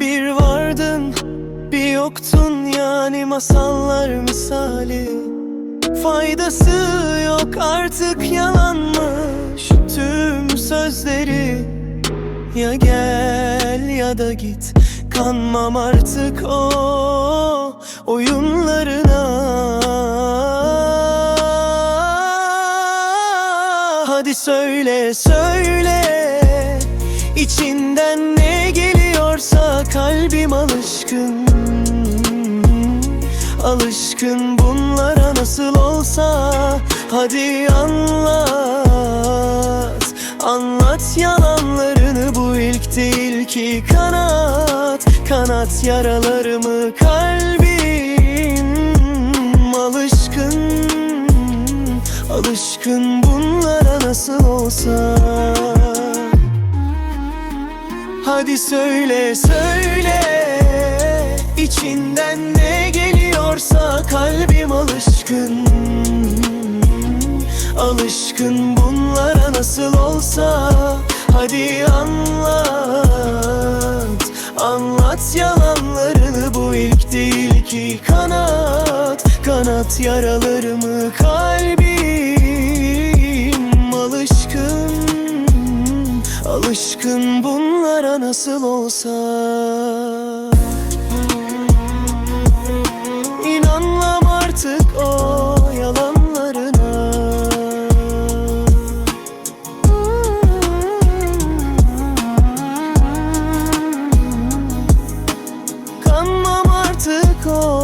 Bir vardın bir yoktun yani masallar misali. Faydası yok artık yalanmış tüm sözleri. Ya gel ya da git kanmam artık o oyunlarına. Hadi söyle söyle. İçinden ne geliyorsa kalbim alışkın. Alışkın bunlara nasıl olsa Hadi anlat. Anlat yalanlarını bu ilk değil ki Kanat. Kanat yaralarımı kalbim? Alışkın Alışkın bunlara nasıl olsa Hadi söyle söyle. İçinden ne geliyorsa kalbim alışkın. Alışkın bunlara nasıl olsa. Hadi anlat Anlat yalanlarını. Bu ilk değil ki Kanat. Kanat yaralarımı kalbim? Alışkın Alışkın bunlara Yarınlara nasıl olsa. İnanmam artık o yalanlarına. Kanmam artık o